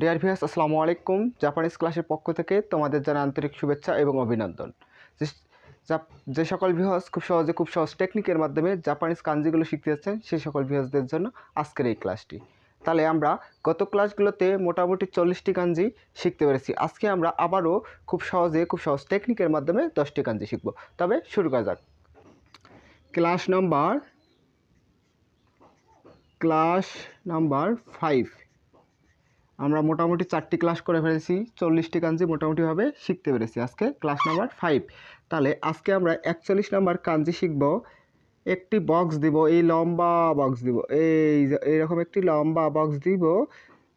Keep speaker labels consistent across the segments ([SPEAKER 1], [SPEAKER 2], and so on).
[SPEAKER 1] Dear viewers আসসালামু আলাইকুম। Japanese ক্লাসের পক্ষ থেকে তোমাদের জানা আন্তরিক শুভেচ্ছা এবং অভিনন্দন। যে সকল ভিউয়ার্স খুব সহজে, খুব সহজ টেকনিকের মাধ্যমে জাপানিজ কাঞ্জিগুলো শিখতে যাচ্ছেন সেই সকল ভিউয়ার্সদের জন্য আজকের এই ক্লাসটি তাহলে আমরা গত ক্লাসগুলোতে মোটামুটি চল্লিশটি কাঞ্জি শিখতে পেরেছি। আজকে আমরা আবারও খুব সহজে, খুব সহজ টেকনিকের মাধ্যমে দশটি কাঞ্জি শিখব। তবে শুরু করা যাক। Class number class number five আমরা মোটামুটি চারটি ক্লাস করে ফেলেছি, চল্লিশটি কাঞ্জি মোটামুটিভাবে শিখতে পেরেছি আজকে, ক্লাস নাম্বার ফাইভ তাহলে আজকে আমরা একচল্লিশ নাম্বার কাঞ্জি শিখব, একটি বক্স দিব, এই লম্বা বক্স দিব, এই এইরকম একটি লম্বা বক্স দিব,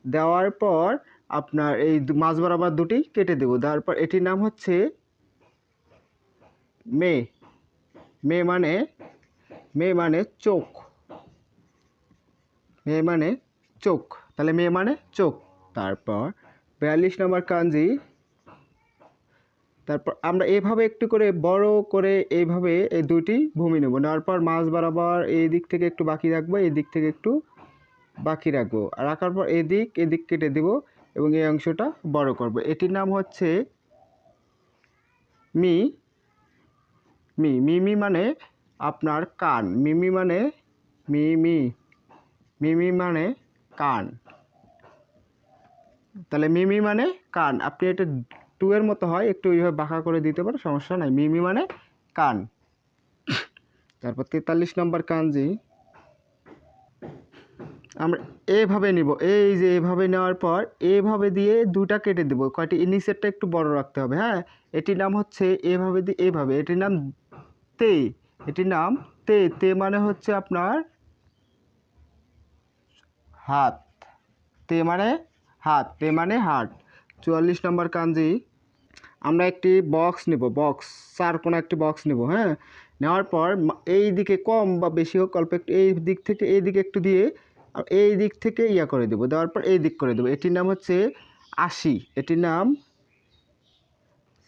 [SPEAKER 1] দেওয়ার পর আপনার এই মাঝ বরাবর দুটি কেটে দেবো, দেওয়ার পর এটির নাম হচ্ছে মে মে মানে মে মানে চোখ, মে মানে চোখ, তাহলে মে মানে চোখ। তারপর বিয়াল্লিশ নম্বর কাঞ্জি। তারপর আমরা এভাবে একটু করে বড় করে এইভাবে এই দুইটি ভূমি নেব। নেওয়ার পর মাছ বরাবর এই দিক থেকে একটু বাকি রাখব, এই দিক থেকে একটু বাকি রাখব। আর রাখার পর এদিক এদিক কেটে দেব এবং এই অংশটা বড় করব। এটির নাম হচ্ছে মি মি, মিমি মানে আপনার কান। মিমি মানে মিমি মিমি মানে কান। তাহলে মিমি মানে কান। আপনি এটা টু এর মতো হয়, একটু এইভাবে বাঁকা করে দিতে পারো সমস্যা নাই। মিমি মানে কান। তারপর তেতাল্লিশ নম্বর কানজি। আমরা এভাবে নিব। এই যে এভাবে নেওয়ার পর এভাবে দিয়ে দুটা কেটে দেবো। কয়টি? নিচেরটা একটু বড় রাখতে হবে হ্যাঁ? এটির নাম হচ্ছে এভাবে দিয়ে এভাবে। এটির নাম তে। এটির নাম তে। তে মানে হচ্ছে আপনার হাত। তে মানে হাত, তে মানে হাত চুয়াল্লিশ নম্বর কাঞ্জি, আমরা একটি বক্স নেব, বক্স, চার কোনো একটি বক্স নেব হ্যাঁ? নেওয়ার পর এই দিকে কম বা বেশি হোক, অল্প একটু, এই দিক থেকে এই দিকে একটু দিয়ে এই দিক থেকে ইয়া করে দেবো, দেওয়ার পর এই দিক করে দেবো। এটির নাম হচ্ছে আশি। এটির নাম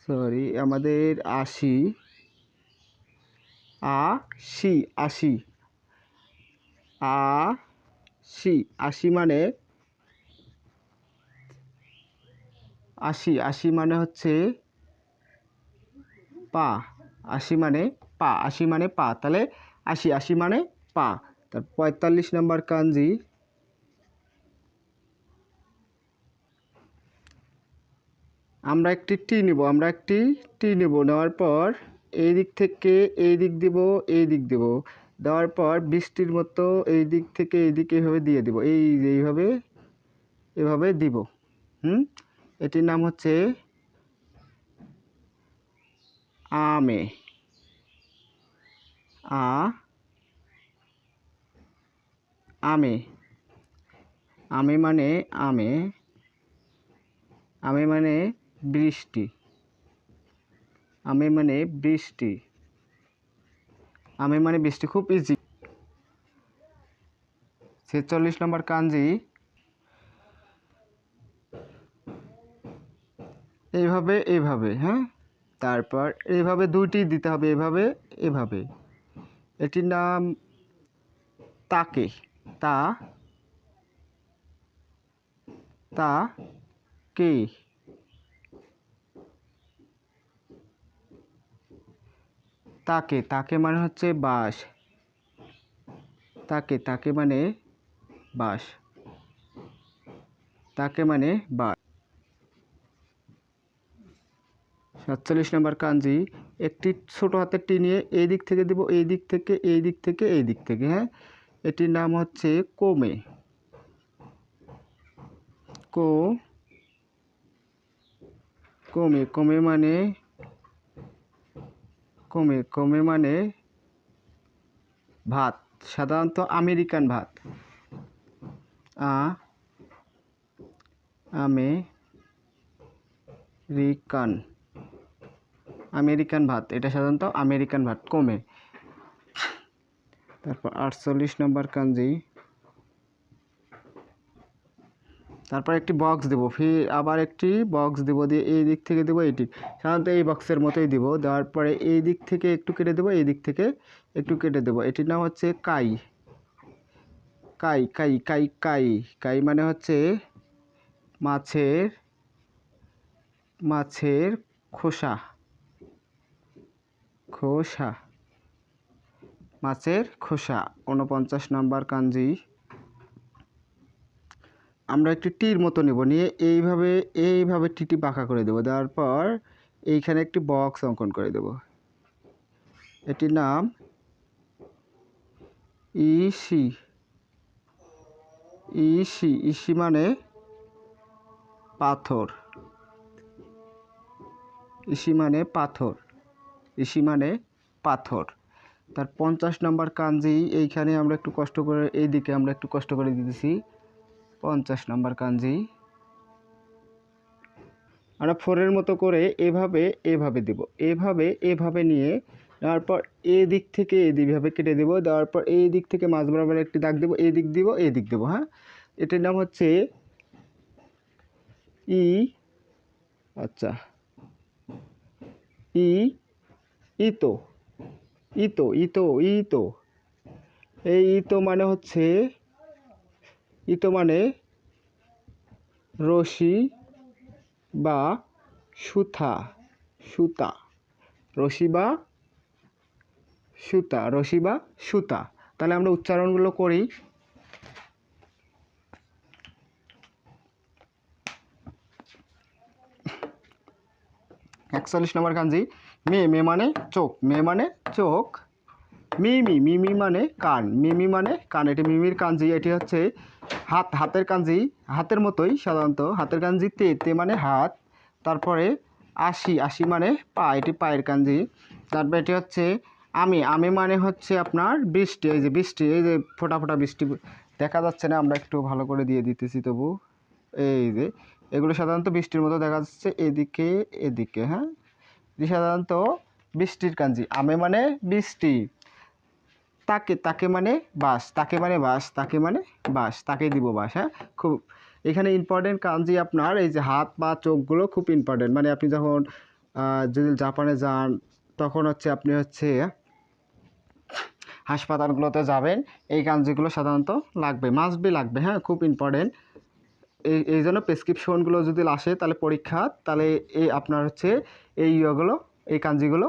[SPEAKER 1] সরি, আমাদের আশি আশি আশি আশি আশি মানে আশি আশি মানে হচ্ছে পা, আশি মানে পা, আশি মানে পা। তাহলে আশি আশি মানে পা। তার পঁয়তাল্লিশ নম্বর কাঞ্জি। আমরা একটি টি নিব, আমরা একটি টি নিব। নেওয়ার পর এই দিক থেকে এই দিক দিব, এই দিক দিব। দেওয়ার পর বৃষ্টির মতো এই দিক থেকে এই দিকে এইভাবে দিয়ে দিব। এই এইভাবে এভাবে দিব। হুম? এটির নাম হচ্ছে আমে। আ, আমে। আমে মানে আমে। আমে মানে বৃষ্টি। আমে মানে বৃষ্টি। আমে মানে বৃষ্টি, খুব ইজি ছেচল্লিশ নম্বর কাঞ্জি এইভাবে এইভাবে হ্যাঁ? তারপর এইভাবে দুইটি দিতে হবে, এভাবে এভাবে। এটির নাম তাকে, তা তা, কে। তাকে তাকে মানে হচ্ছে বাস। তাকে তাকে মানে বাস। তাকে মানে বাঁশ সাতচল্লিশ নম্বর কাঞ্জি, একটি ছোট হাতের টি নিয়ে এই দিক থেকে দেব, এই দিক থেকে, এই দিক থেকে, এই দিক থেকে হ্যাঁ? এটির নাম হচ্ছে কোমে। কো, কমে কমে মানে কমে কমে মানে ভাত, সাধারণত আমেরিকান ভাত। আ আমে রিকান আমেরিকান ভাত, এটা সাধারণত আমেরিকান ভাত, কমে। তারপর আটচল্লিশ নম্বর কাঞ্জি। তারপর একটি বক্স দেবো ফির আবার একটি বক্স দেবো, দিয়ে এই দিক থেকে দেবো এইটি। সাধারণত এই বক্সের মতোই দেবো, দেওয়ার পরে এই দিক থেকে একটু কেটে দেবো, এই দিক থেকে একটু কেটে দেবো। এটির নাম হচ্ছে কাই। কাই কাই কাই কাই। কাই মানে হচ্ছে মাছের মাছের খোসা। খোসা। মাছের খোসা উনপঞ্চাশ নাম্বার কাঞ্জি। আমরা একটি টির মতো নেব, নিয়ে এইভাবে এইভাবে টিটি বাঁকা করে দেবো। দেওয়ার পর এইখানে একটি বক্স অঙ্কন করে দেব। এটির নাম ইসি। ইসি ইসি মানে পাথর। ইসি মানে পাথর। ইসি মানে পাথর। তার পঞ্চাশ নম্বর কাঞ্জি, এইখানে আমরা একটু কষ্ট করে এই দিকে আমরা একটু কষ্ট করে দিতেছি। পঞ্চাশ নম্বর কাঞ্জি। আমরা ফোরের মতো করে এভাবে এভাবে দিব। এভাবে এভাবে নিয়ে তারপর এই দিক থেকে এই দিকভাবে কেটে দেবো। দেওয়ার পর এই দিক থেকে মাছ বরাবর একটি দাগ দেবো এই দিক দিব এই দিক দেবো হ্যাঁ? এটার নাম হচ্ছে ই আচ্ছা ই ইতো ইতো ইতো ইতো। এই ইতো মানে হচ্ছে, ইতো মানে রশি বা সুতা সুতা। রশি বা সুতা, রশি বা সুতা। তাহলে আমরা উচ্চারণগুলো করি। একচল্লিশ নম্বর কাঞ্জি মে মে মানে চোখ, মে মানে চোখ মিমি মিমি মানে কান মিমি মানে কান, এটি মিমির কাঞ্জি এটি হচ্ছে হাত, হাতের কাঞ্জি হাতের মতোই সাধারণত, হাতের কাঞ্জি তে তে মানে হাত, তারপরে আশি আশি মানে পা, এটি পায়ের কাঞ্জি তারপরে এটি হচ্ছে আমি আমি মানে হচ্ছে আপনার বৃষ্টি, এই যে বৃষ্টি, এই যে ফোটা ফোটা বৃষ্টি দেখা যাচ্ছে না, আমরা একটু ভালো করে দিয়ে দিতেছি তবু। এই যে এগুলো সাধারণত বৃষ্টির মতো দেখা যাচ্ছে এদিকে এদিকে হ্যাঁ? এটি সাধারণত বৃষ্টির কাঞ্জি। আমে মানে বৃষ্টি। তাকে তাকে মানে বাস তাকে মানে বাস তাকে মানে বাস তাকে দিব বাস হ্যাঁ? খুব এখানে ইম্পর্টেন্ট কাঞ্জি আপনার, এই যে হাত বা চোখগুলো খুব ইম্পর্টেন্ট মানে আপনি যখন যদি জাপানে যান, তখন হচ্ছে আপনি হচ্ছে হাসপাতালগুলোতে যাবেন, এই কাঞ্জিগুলো সাধারণত লাগবে মাস্ট বি লাগবে হ্যাঁ? খুব ইম্পর্টেন্ট এই এই জন্য প্রেসক্রিপশনগুলো যদি আসে, তাহলে পরীক্ষা, তাহলে এই আপনার হচ্ছে এই ইয়েগুলো, এই কাঞ্জিগুলো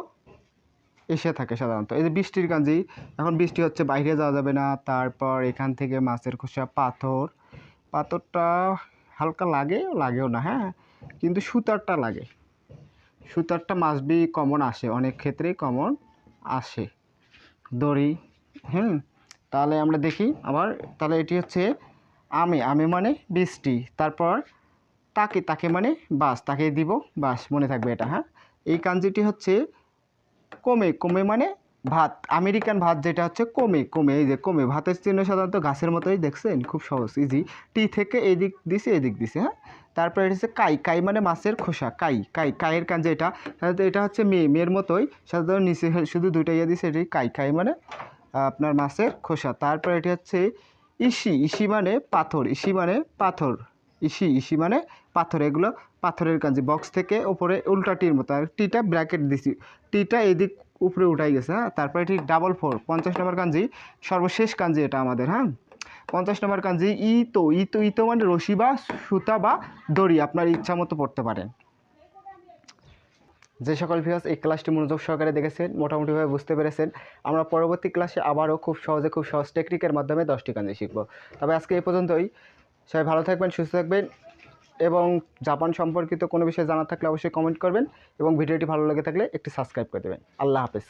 [SPEAKER 1] এসে থাকে সাধারণত। এই যে বৃষ্টির কাঞ্জি, এখন বৃষ্টি হচ্ছে, বাইরে যাওয়া যাবে না। তারপর এখান থেকে মাছের খোসা, পাথর, পাথরটা হালকা লাগে, লাগেও না হ্যাঁ। কিন্তু সুতারটা লাগে। সুতারটা মাস্ট বি কমন আসে, অনেক ক্ষেত্রেই কমন আসে। দড়ি, হুম। তাহলে আমরা দেখি, আবার তাহলে এটি হচ্ছে আমি আমি মানে বৃষ্টি। তারপর তাকে তাকে মানে বাস তাকে দিব বাস মনে থাকবে এটা হ্যাঁ? এই কাঞ্জিটি হচ্ছে কমে কমে মানে ভাত, আমেরিকান ভাত যেটা হচ্ছে কমে কমে, এই যে কমে। ভাতের চিহ্ন সাধারণত গাছের মতোই, দেখছেন? খুব সহজ ইজি টি থেকে এদিক দিছে এদিক দিছে হ্যাঁ? তারপরে এটা হচ্ছে কাই কাই মানে মাছের খোসা, কাই কাই, কাইয়ের কাঞ্জে এটা। সাধারণত এটা হচ্ছে মেয়ে, মেয়ের মতোই, সাধারণত নিচে শুধু দুইটা ইয়ে দিছে এটি কাই কাই মানে আপনার মাছের খোসা। তারপর এটি হচ্ছে ইসি ইসি মানে পাথর, ইসি মানে পাথর। ইসি ইসি মানে পাথর, এগুলো পাথরের কাঞ্জি বক্স থেকে ওপরে উল্টা টির মতো। আর টিটা ব্র্যাকেট দিছি। টিটা এদিক উপরে উঠাই গেছে হ্যাঁ? তারপরে এটি ডাবল ফোর পঞ্চাশ নম্বর কাঞ্জি সর্বশেষ কাঞ্জি এটা আমাদের হ্যাঁ? পঞ্চাশ নম্বর কাঞ্জি ইতো ইতো ইতো মানে রশি বা সুতা বা দড়ি, আপনার ইচ্ছা মতো পড়তে পারেন। যে সকল ভিউয়ার্স এই ক্লাসটি মনোযোগ সহকারে দেখেছেন, মোটামুটিভাবে বুঝতে পেরেছেন, আমরা পরবর্তী ক্লাসে আবারও খুব সহজে, খুব সহজ টেকনিকের মাধ্যমে দশটি কাঞ্জি শিখব। তবে আজকে এই পর্যন্তই। সবাই ভালো থাকবেন, সুস্থ থাকবেন এবং জাপান সম্পর্কিত কোনো বিষয়ে জানা থাকলে অবশ্যই কমেন্ট করবেন এবং ভিডিওটি ভালো লেগে থাকলে একটি সাবস্ক্রাইব করে দেবেন। আল্লাহ হাফেজ।